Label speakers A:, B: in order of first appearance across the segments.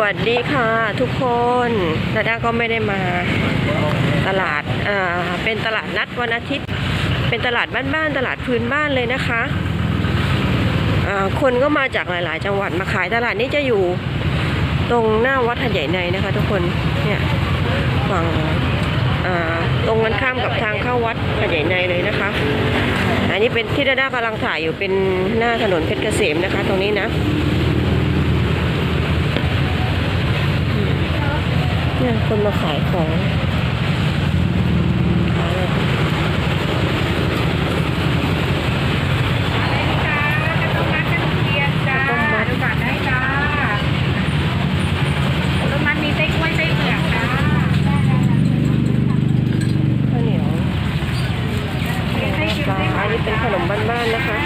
A: สวัสดีค่ะทุกคนดาด้าก็ไม่ได้มาตลาด อ่า เป็นตลาดนัดวันอาทิตย์ เป็นตลาดบ้านๆ ตลาดพื้นบ้านเลยนะคะ อ่า คนก็มาจากหลายๆ จังหวัดมาขายตลาดนี้จะอยู่ตรงหน้าวัดหัดใหญ่ในนะคะ ทุกคน เนี่ยฝั่ง อ่า ตรงกันข้ามกับทางเข้าวัดหัดใหญ่ในเลยนะคะ อันนี้เป็นที่ดาด้ากำลังถ่ายอยู่เป็นหน้าถนนเพชรเกษมนะคะ ตรงนี้นะ คนมาขายของขายอะไร
B: ต้มมัดกระเทียมจ้าดูก่อนได้จ้าต้มมัดมีไส้กล้วยไส้เผือกจ้า
A: ข้าวเหนียว
B: ไส้ชิม
A: ปลา
B: ไส้หวา
A: อัน
B: น
A: นี้เป็นขนมบ้านๆนะคะ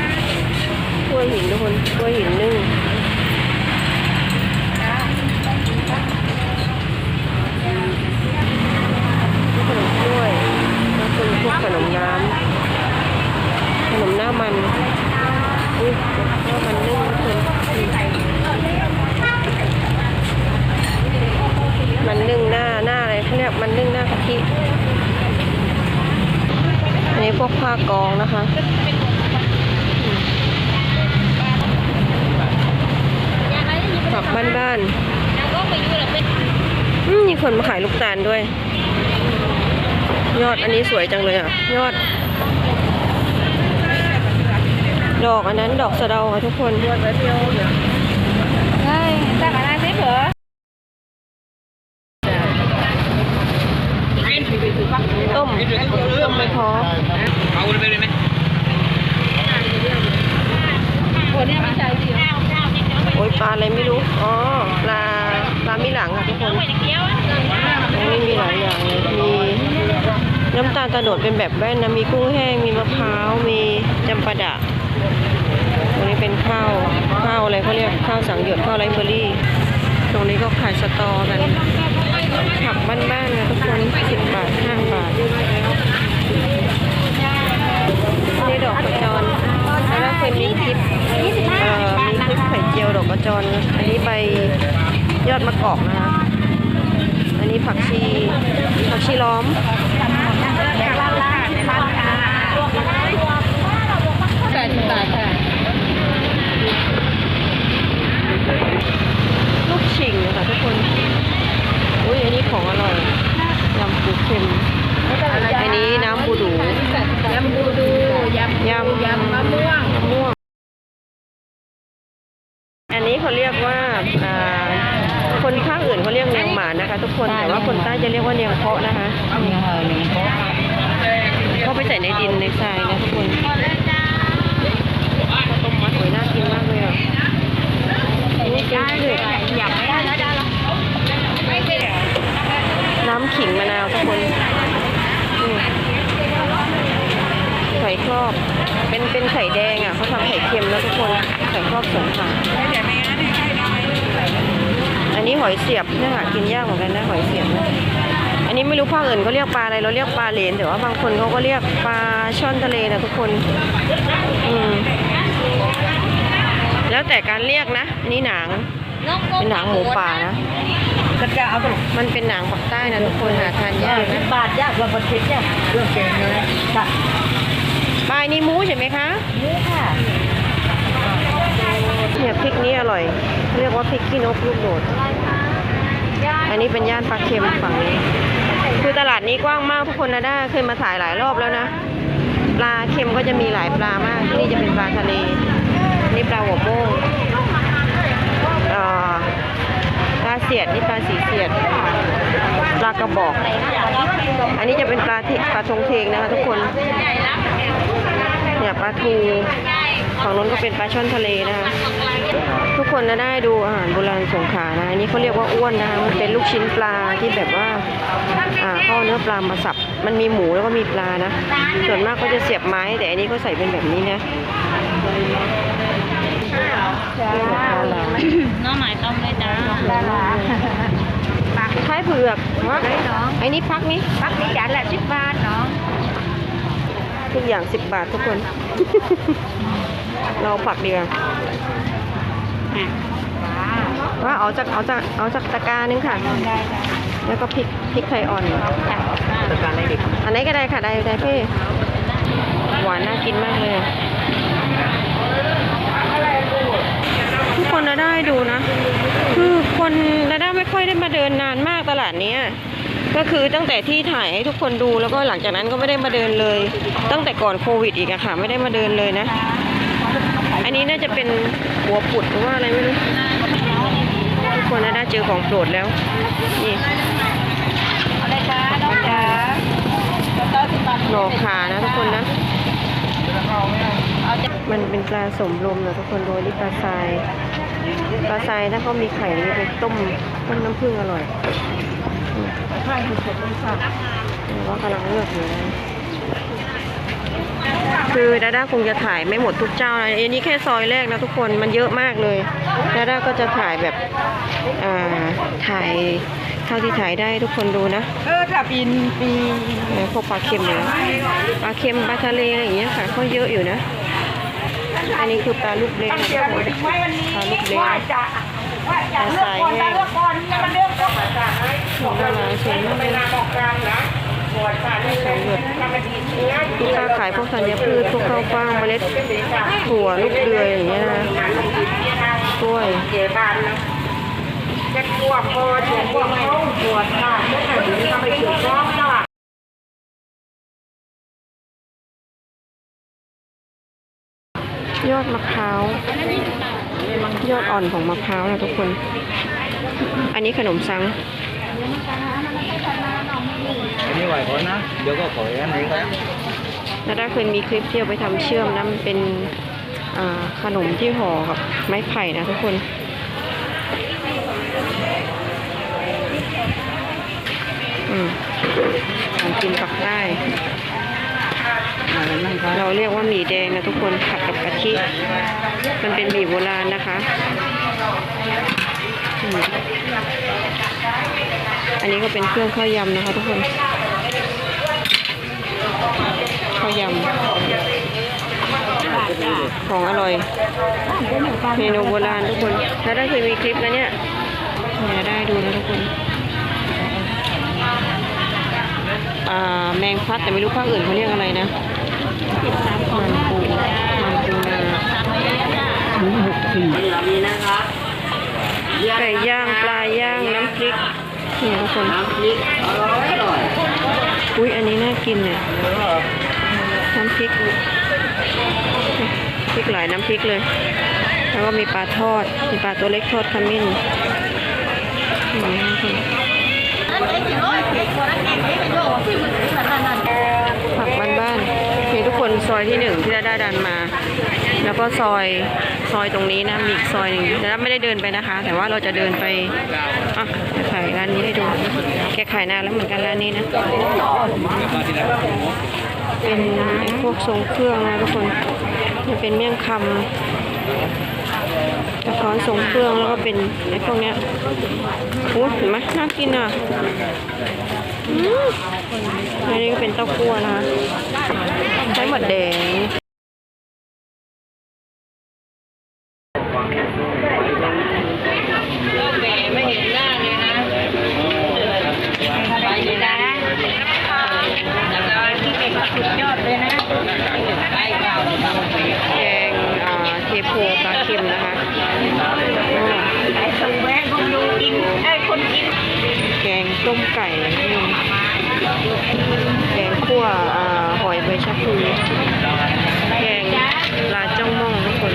A: กล้วยหินทุกคนกล้วยหินนึ่งนี่ขนมกล้วยแล้วเป็นพวกขนมน้ำขนมหน้ามันอุ้ยหน้ามันนึ่งทุกคนมันนึ่งหน้าหน้าอะไรเขาเรียกมันนึ่งหน้ากะทิ อันนี้พวกผ้ากองนะคะ ผักบ้านๆอืมมีคนมาขายลูก ตาลด้วย ยอดอันนี้สวยจังเลยอะ ยอด ดอกอันนั้นดอกสะเดาค่ะทุกคน
B: ใช่จ้าอะไรไส้เผือก
A: ต้มต้มไม่พอ
C: เอาไปเลยไหม
B: โอ้เนี่ยไม่ใจดี
A: โอ้ยปลาอะไรไม่รู้ อ๋อ ปลา ปลานมีหลังค่ะทุกคนอันนี้มีหลายอย่างเลยมีน้ำตาลตะโนดเป็นแบบแว่นนะมีกุ้งแห้งมีมะพร้าวมีจำปาดะตรงนี้เป็นข้าวข้าวอะไรเขาเรียกข้าวสังหยดข้าวไรเบอรี่ ตรงนี้ก็ขายสตอกันผักบ้านๆนะทุกคนสิบบาทห้าบาทนี่ดอกกระจรแล้วเคยมีคลิปมีคลิปไข่เจียวดอกกระจรอันนี้ใบ ยอดมะกอกนะคะ อันนี้ผักชีผักชีล้อม
B: แบบร้านร้านในร้านค้าแปดสิบบาทค่ะ
A: ลูกชิงค่ะทุกคน อุ้ยอันนี้ของอร่อย ยำปูเค็ม อันนี้น้ำบูดู
B: ยำบูดูยำ
A: ยำ
B: ยำมะม่วง
A: มะม่วง อันนี้เขาเรียกว่าอ่าคนภาคอื่นเขาเรียกเนียงหมานะคะ ทุกคน แต่ว่าคนใต้จะเรียกว่าเนียงเพาะนะคะ
B: เนี่ยค่ะนี่
A: เขาไป ใส่ในดินในทรายนะทุกคนโอ้ยน่ากินมากเลยอะอันนี่แกงเผ็ด
B: อยากไม่ได้แล้วจ้าไม่ใช่
A: น้ำขิงมะนาวทุกคนนี่ไข่ครอบ เป็นเป็นไข่แดงอะเขาทำไข่เค็มแล้วทุกคนไข่ครอบสงขลา
B: เดี๋ยวไม่งั้นให้ได้ได้
A: อันนี้หอยเสียบเนี่ยหากินยากเหมือนกันนะหอยเสียบนะ อันนี้ไม่รู้ภาคอื่นเขาเรียกปลาอะไรเราเรียกปลาเหลนแต่ว่าบางคนเขาก็เรียกปลาช่อนทะเลนะทุกคนอืมแล้วแต่การเรียกนะอันนี่หนังเป็นหนังหมูป่านะ
B: กระจาเอาไป
A: มันเป็นหนังปักใต้นะทุกคนหาทานยากนะ
B: บาทยากกว่าบาททิพย์เนี่ยเรื่องเก่งเลยค่ะ
A: ปลายนี้หมูใช่ไหมคะ
B: นี่ค่ะ
A: เนี่ยพริกนี้อร่อย เรียกว่าพริกขี้นกลูกโดด อันนี้เป็นย่านปลาเค็มฝั่งนี้ คือตลาดนี้กว้างมากทุกคนนะได้เคยมาถ่ายหลายรอบแล้วนะ ปลาเค็มก็จะมีหลายปลามาก ที่นี่จะเป็นปลาทะเล นี่ปลาหัวโป้งอ่อปลาเสียดนี่ปลาสีเสียด ปลากระบอก อันนี้จะเป็นปลาปลาทงเทงนะคะทุกคน เนี่ยปลาทูฝั่งนู้นก็เป็นปลาช่อนทะเลนะคะ ทุกคนจะได้ดูอาหารโบราณสงขลานะอันนี้เขาเรียกว่าอ้วนนะคะมันเป็นลูกชิ้นปลาที่แบบว่าอ่าเขาเอาเนื้อปลามาสับ มันมีหมูแล้วก็มีปลานะ ส่วนมากก็จะเสียบไม้ แต่อันนี้เขาใส่เป็นแบบนี้นะ
B: น้องหมายต้มเลยจ้า
A: คล้ายเผือกวะ
B: ได้น้อง
A: ไอ้นี่พักนี้
B: ปักนี่จานละสิบบาทน้อง
A: ทุกอย่างสิบบาททุกคน เราผักดีกว่า
B: อะว้า
A: ว่าเอาจากเอาจากเอาจากตะกร้านึงค่ะ
B: ได้ได้
A: แล้วก็พริกพริกไทยอ่อน
B: จ้ะ
C: จัดการได้เด็ก
A: อันไหนก็ได้ค่ะได้ได้พี่หวานน่ากินมากเลยทุกคนนะได้ดูนะ คือคนนะได้ไม่ค่อยได้มาเดินนานมากตลาดเนี้ย ก็คือตั้งแต่ที่ถ่ายให้ทุกคนดูแล้วก็หลังจากนั้นก็ไม่ได้มาเดินเลย ตั้งแต่ก่อนโควิดอีกอะค่ะ ไม่ได้มาเดินเลยนะ อันนี้น่าจะเป็นหัวปุดหรือว่าอะไรไม่รู้ทุกคนนะได้เจอของโปรดแล้วนี่
B: อะไรจ้าน้องจ๋าแล้วก็สิบบาท
A: หน่อขานะทุกคนนะ
B: เอาจ้ะ
A: มันเป็นปลาสมรมนะทุกคนโดยนี่ปลาทรายปลาทรายถ้าเขามีไข่นี่ไปต้มต้มน้ำผึ้งอร่อย อืม
B: ใช่คือเสร็จแล้วค่ะ
A: แต่ว่ากำลังเลือกอยู่นะคือดาด้าคงจะถ่ายไม่หมดทุกเจ้านะอันนี้แค่ซอยแรกนะทุกคนมันเยอะมากเลยดาด้าก็จะถ่ายแบบอ่าถ่ายเท่าที่ถ่ายได้ให้ทุกคนดูนะ
B: เออถ้าปีนปี
A: แล้วพวกปลาเค็มเนี่ยปลาเค็มปลาทะเลอะไรอย่างเงี้ยค่ะเขาเยอะอยู่นะ อันนี้คือปลาลูกเล็ก
B: ตั้ง
A: นะ
B: เดียว
A: ทุกคน
B: ถึงไว้วันนี้
A: ปลาลูกเล็ก
B: ว่าจะว่าจะเลือกคนจะเลือกคนเนี่มันเลือกก็มาจากไหน
A: ของดาราสวยมากเลย
B: บอกกลางนะหมวดค่ะนี่เลย
A: ลูกค้าขายพวกธัญพืชพวกข้าวฟ่างเมล็ดถั่วลูกเดือยอย่างเงี้ยนะกล้วย
B: เจ็บานนะเจ็บปวดคอเจ็บปวดเขาปวดค่ะเมื่อไหร่ถึงทำไปถึงร้องตลาด
A: ยอดมะพร้าว ยอดอ่อนของมะพร้าวนะทุกคน อันนี้ขนมซัง
C: อันนี้ไหวก่อนนะ เดี๋ยวก็ขออันนี้ครับ
A: นาด้าเคยมีคลิปที่เอาไปทำเชื่อมนะมันเป็นอ่าขนมที่ห่อกับไม้ไผ่นะทุกคนอืมของกินปักได้
C: อะไรนั่งครับ
A: เราเรียกว่าหมี่แดงนะทุกคนผัดกับกะทิ มันเป็นหมี่โบราณนะคะ อันนี้ก็เป็นเครื่องข้าวยำนะคะทุกคนข้าวยำของอร่อย เมนูโบราณทุกคนถ้าได้เคยมีคลิปนะเนี่ยเนี่ยได้ดูนะทุกคนแมงพัดแต่ไม่รู้ภาคอื่นเขาเรียกอะไรนะ มันปูมันปูนา
C: ถึงหกสี่
A: ไก่ย่างปลาย่างน้ำพริกเนี่ยทุกคน
C: น้ำพริกอร่อยอร่อย
A: อุ้ยอันนี้น่ากินเนี่ยน้ำพริกพริกหลายน้ำพริกเลย แล้วก็มีปลาทอด มีปลาตัวเล็กทอดขมิ้นอืมทุกคนผักบ้านๆนี่ทุกคน ซอยที่หนึ่งที่ดาด้ดันมา แล้วก็ซอยซอยตรงนี้นะมีอีกซอยหนึ่งแต่ไม่ได้เดินไปนะคะ แต่ว่าเราจะเดินไปอะขายร้านนี้ให้ดูแกขายนานแล้วเหมือนกันร้านนี้นะเป็นพวกทรงเครื่องนะทุกคนมันเป็นเมี่ยงคำกระท้อนทรงเครื่องแล้วก็เป็นไอ้พวกเนี้ยโอ้เห็นไหมน่ากินอะ อันนี้ก็เป็นเต้าคั่วนะคะใช้หมดแดง
B: ไม่เห็นหน้าเลยนะไปเลยนะแก็ที่เป็นสุดยอดเลยนะ
A: แกงอ่าทโพปลาค็มนะคะอืม
B: ไอ้ส่งแวะคนดูกินไอ้คนกิน
A: แกงต้มไก่อืมแกงคั่วอหอยใบชะพลูแกงลาจ้องม่องทุกคน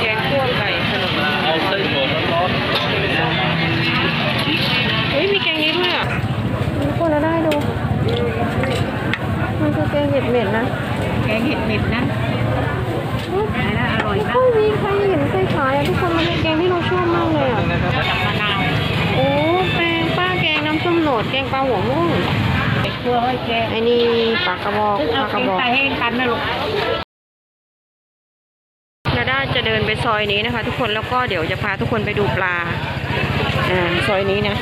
A: แกงคั่วไก่ขนม
C: เอาเส้นหมูร้อน
A: เฮ้ยมีแกงนี้ด้วยอะทุกคนเราได้ดู มันคือแกงเห็ดเหม็ดนะ
B: แกงเห็ดเม็ดนะ
A: หนดแกงปลาหัวม่วง
B: ไอ้ครัวไอ้แกง
A: ไอ้นี่ปลากระบอก
B: ซึ่ง
A: ป
B: เอา
A: ลาก
B: แก
A: ระ
B: ง
A: บอก
B: ไตให้กันนะลูก
A: นาด้าจะเดินไปซอยนี้นะคะ ทุกคนแล้วก็เดี๋ยวจะพาทุกคนไปดูปลาอ่าซอยนี้นะ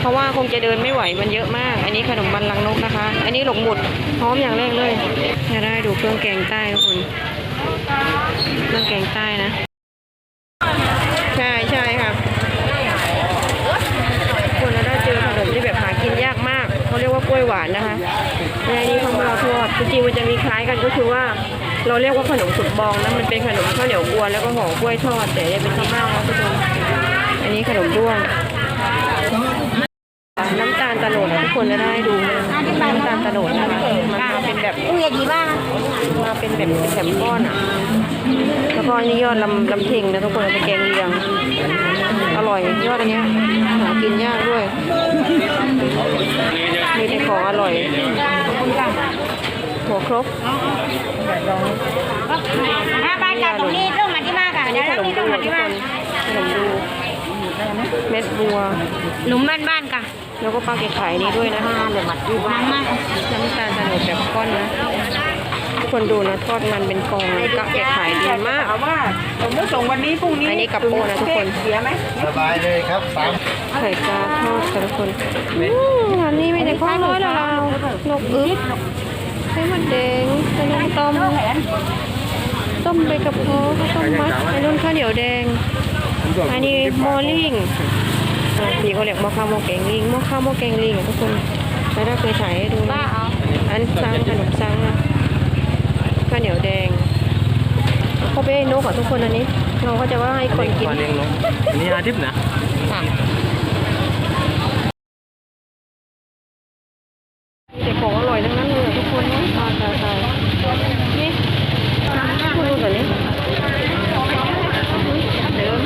A: เพราะว่าคงจะเดินไม่ไหวมันเยอะมาก อันนี้ขนมบันลังนกนะคะ อันนี้หลงหมุดพร้อมอย่างแรกเลยนาด้าดูเครื่องแกงใต้ทุกคนเครื่องแกงใต้นะ ใช่ใช่ค่ะคนเราได้เจอขนมที่แบบหากินยากมากเขาเรียกว่ากล้วยหวานนะคะในนี้เขามาเราทอด จริงๆมันจะมีคล้ายกันก็คือว่า เราเรียกว่าขนมสุกบองนะมันเป็นขนมข้าวเหนียวกวนแล้วก็ห่อกล้วยทอด แต่จะเป็นข้าวเม่าครับทุกคนอันนี้ขนมด้วงน้ำตาลตะโนดทุกคนจะได้ดูนะน้ำตาลตะโนดนะคะมันมาเป็นแบบ
B: อุ้ยดีมาก
A: มาเป็นแบบแถมก้อนอะแล้วก็อันนี่ยอดลำลำเพ็งนะทุกคนเอาไปแกงเลียงอร่อยยอดอันเนี้ยหากินยากด้วยมีแต่ของอร่อย หัวครก
B: ห้าบาทจากตรงนี้เรื่องมาที่มากอะ
A: อัน
B: เดี๋
A: นี้
B: ยว
A: ข
B: เรื่อง
A: นม
B: นี้
A: ดู
B: เรื่อง
A: ทุ
B: มาก
A: ค
B: ที่
A: น
B: มาก
A: ขนมดูเม็ดบัว
B: หนุ่มบ้านๆค่ะ
A: แล้วก็ปลาแกะไข่นี้ด้วยนะ
B: เลยมัดอยู่บ้านมาก
A: น้ำตาลตะโนดแบบก้อนนะทุกคนดูนะทอดมันเป็นกองกะแกะไข่ดีมาก
B: ถามว่าผมไม่ส่งวันนี้พรุ่งนี้
A: อันนี้กับโปนะทุกคน
B: เสียไหม
C: สบายเลยครับสาม
A: ไข่ปลาทอดค่ะทุกคนอืมอันนี้ไม่ได้ข้าวน้อยแล้วเรานกอึ๊ บไข่มดแดงไข่นมต้มต้มใบกะเพราข้าวต้มมัดไอ้นุ่นข้าวเหนียวแดง อันนี้โมอลิงอะพี่เขาเรียกหมอข้าวหมอแกงลิงหมอข้าวหมอแกงลิงอะทุกคนแล้วถ้าเคยถ่ายให้ดูนะอันซังขนมซังนะข้าวเหนียวแดงเขาไปให้นกอะทุกคนอันนี้เราก็จะว่าให้คนกิน
C: วันเองลงนี่อาทิตย์นะ
A: มีแต่ของอร่อยทั้งนั้นเลยอะทุกคนนะตายตายตายนี่คุณดูแบบนี้เดิม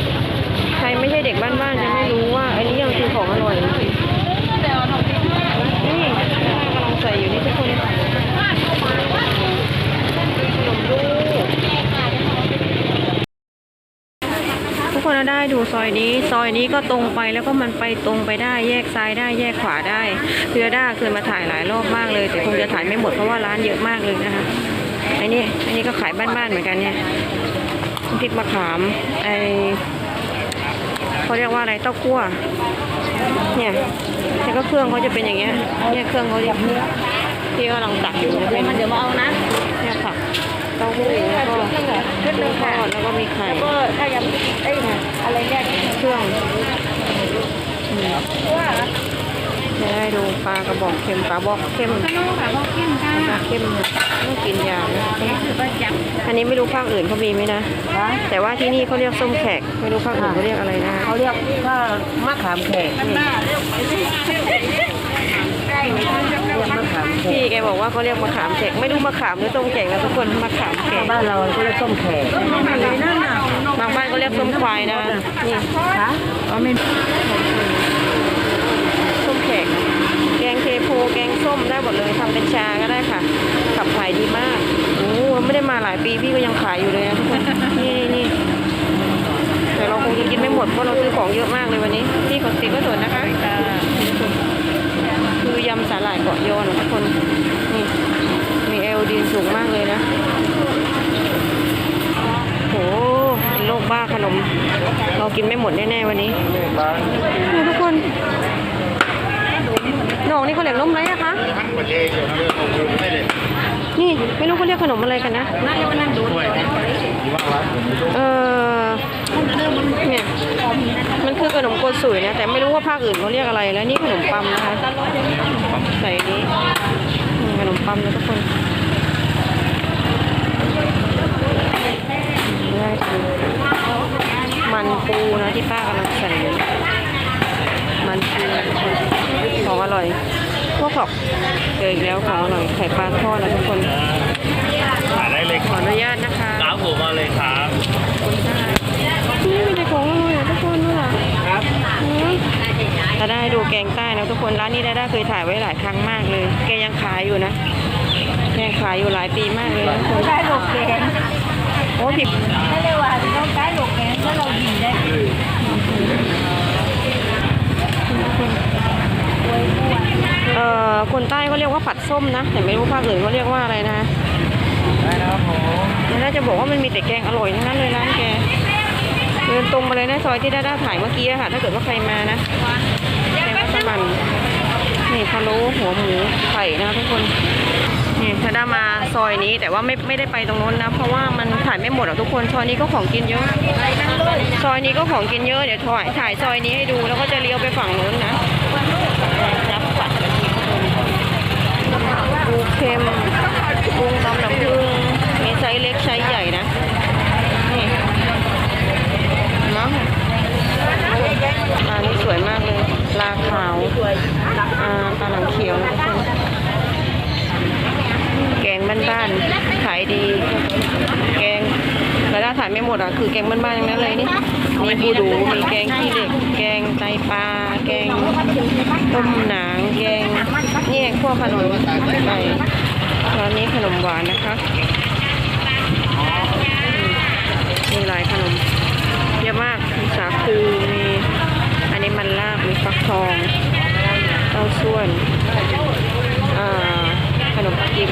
A: ใครไม่ใช่เด็กบ้านๆจะไม่รู้ว่าอันนี้ยังคือของอร่อยนี่ป้ากำลังใส่อยู่นี่ทุกคนขนมลูกทุกคนนะได้ดูซอยนี้ ซอยนี้ก็ตรงไปแล้วก็มันไปตรงไปได้แยกซ้ายได้แยกขวาได้เรือด้าเคยมาถ่ายหลายรอบมากเลย แต่คงจะถ่ายไม่หมดเพราะว่าร้านเยอะมากเลยนะคะไอ้นี่อันนี้ก็ขายบ้านๆเหมือนกันเนี่ยพริกมะขามไอเขาเรียกว่าอะไรเต้าคั่วเนี่ยแต่ก็เครื่องเขาจะเป็นอย่างเงี้ยเนี่ยเครื่องเขาจะที่กำลังตักอยู่นะเป็น
B: มันเดี๋ยวมาเอานะ
A: เนี่ยค่ะ เต้าหู้แล้วก็
B: ชุดหนึ่ง
A: ท
B: ค่ะ
A: อดแล้วก็มีไข่แล้ว
B: ก็ถ้ายังเอ้ยอะไรเนี่ย
A: เครื่อง
B: ว่า
A: จะได้ดูปลากระบอกเค็มปลาบอกเค็ม
B: ข้างนอกค่ะบอกเข้มค่ะ
A: ปลาเค็มต้องกินยานะ
B: ก็จับ
A: อันนี้ไม่รู้ภาคอื่นเขามีไหมนะ แต่ว่าที่นี่เขาเรียกส้มแขก ไม่รู้ภาคอื่นเขาเรียกอะไรนะ
B: เขาเรียกว่ามะขามแขก
A: พี่แกบอกว่าเขาเรียกมะขามแขกไม่รู้มะขามหรือส้มแขกนะทุกคนมะขามแขก
B: บ้านเราก็เรียกส้มแขกนั่นน่ะ
A: บางบ้านก็เรียกส้มควายนะนี่
B: คะอ๋อไม่
A: ส้มแขกแกงเทโพแกงส้มได้หมดเลยทำเป็นชาก็ได้ค่ะขับขายดีมากโอ้โหไม่ได้มาหลายปีพี่ก็ยังขายอยู่เลยนะทุกคนนี่นี่นี่แต่เราคงจะกินไม่หมดเพราะเราซื้อของเยอะมากเลยวันนี้พี่ขอติดก็สวนนะคะคือ ยำสาหร่ายเกาะยอนะทุกคน นี่มีเอลดีนสูงมากเลยนะ โหเป็นโรคบ้าขนม เรากินไม่หมดแน่ ๆ วันนี้นี่ทุกคนน้องนี่เขาเรียกล้มไรนะคะ นี่ ไม่รู้เขาเรียกขนมอะไรกันนะ เออ เนี่ยมันคือขนมโกสุยนะแต่ไม่รู้ว่าภาคอื่นเขาเรียกอะไรแล้วนี่ขนมปัมนะคะใส่นี้อืมขนมปัมนะทุกคนได้คือมันปูนะที่ป้ากำลังใส่อยู่มันปูของอร่อยพวกของเจออีกแล้วของอร่อยไข่ปลาทอดนะทุกคน
C: อะไรเลย
A: ขออนุญาตนะคะ
C: ครับผมมาเลยครับ
A: นี่มีแต่ ของอร่อยอะทุกคนด้วยล่ะ
C: ครับ
A: ถ้าได้ดูแกงใต้นะทุกคนร้านนี้ได้ได้เคยถ่ายไว้หลายครั้งมากเลย แกยังขายอยู่นะแกยังขายอยู่หลายปีมากเลยนะทุกคน
B: ได้หลกแกง
A: โอ้ผิด
B: ถ้าเรียกว่าเราได้หลกแกงแล้วเราหยิบได้
A: เอ่อคนใต้ก็เรียกว่าผัดส้มนะ แต่ไม่รู้ภาคอื่นเขาเรียกว่าอะไรนะ
C: ได้นะครับผม
A: มันน่าจะบอกว่ามันมีแต่แกงอร่อยทั้งนั้นเลยร้านแกเดินตรงมาเลยนะซอยที่ด้าด้าถ่ายเมื่อกี้ค่ะ ถ้าเกิดว่าใครมานะแกงมัสมั่นนี่พะโล้หัวหมูไข่นะทุกคนนี่ถ้าได้มาซอยนี้แต่ว่าไม่ไม่ได้ไปตรงโน้นนะ เพราะว่ามันถ่ายไม่หมดหรอกทุกคนซอยนี้ก็ของกินเยอะซอยนี้ก็ของกินเยอะเดี๋ยวถ่ายถ่ายซอยนี้ให้ดูแล้วก็จะเลี้ยวไปฝั่งโน้นนะรับปัดกันทีปูเค็มกุ้งตำน้ำผึ้งมีไซส์เล็กไซส์ใหญ่นะนี่เนาะ ปลานี่สวยมากเลยปลาขาวอ่าปลาหนังเขียวนะทุกคนแกงบ้านๆขายดี แกงแต่ถ้าถ่ายไม่หมดอะคือแกงบ้านๆทั้งนั้นเลยนี่มีปูดูมีแกงขี้เหล็ก แกงไตปลาแกงต้มหนางแกงนี่พวกขนมไก่ร้านนี้ขนมหวานนะคะมมีหลายขนมเยอะมากมีสาคูมี อันนี้มันลาบมีฟักทองเต้าส่วนอ่าขนมปักกิม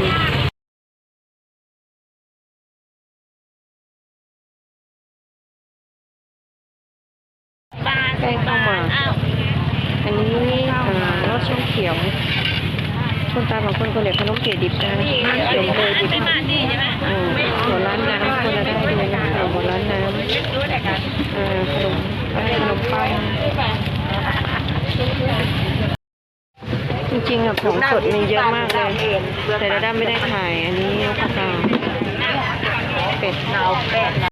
A: แป้งข้าวหมากอันนี้อ่ารสช่องเขียวคนตาบางคนก็เรียกขนมเกล็ดดิบนะขนมเบยดิบอืมหัวร้านน้ำคนละได้ด้วยนะขนมหัวร้านน้ำอ่าขนมขนมปัง จริงๆของสดมีเยอะมากเลย แต่ดะด้าไม่ได้ถ่ายอันนี้นกกระตาเป็ด
B: เนาเป็ดนะ